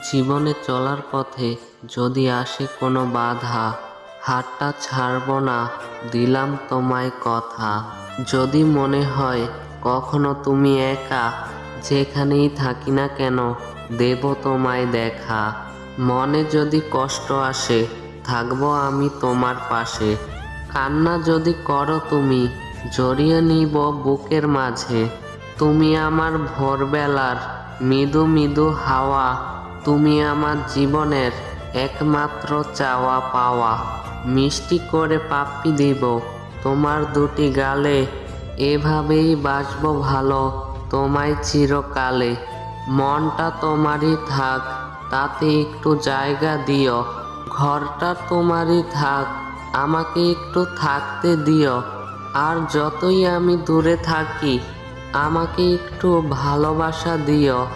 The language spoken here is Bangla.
জীবনে চলার পথে যদি আসে কোনো বাধা, হাতটা ছাড়ব না, দিলাম তোমায় কথা। যদি মনে হয় কখনো তুমি একা, যেখানেই থাকি না কেন, দেব তোমায় দেখা। মনে যদি কষ্ট আসে, থাকব আমি তোমার পাশে। কান্না যদি করো তুমি, জড়িয়ে নিব বুকের মাঝে। তুমি আমার ভোরবেলার মৃদু মৃদু হাওয়া তুমি আমার জীবনের একমাত্র চাওয়া পাওয়া। মিষ্টি করে পাপ্পি দিব। তোমার দুটি গালে এভাবেই বাসবো ভালো, তোমায় চিরকালে। মনটা তোমারই থাক, তাতে একটু জায়গা দিও। ঘরটা তোমারই থাক, আমাকে একটু থাকতে দিও। আর যতই আমি দূরে থাকি, আমাকে একটু ভালোবাসা দিও।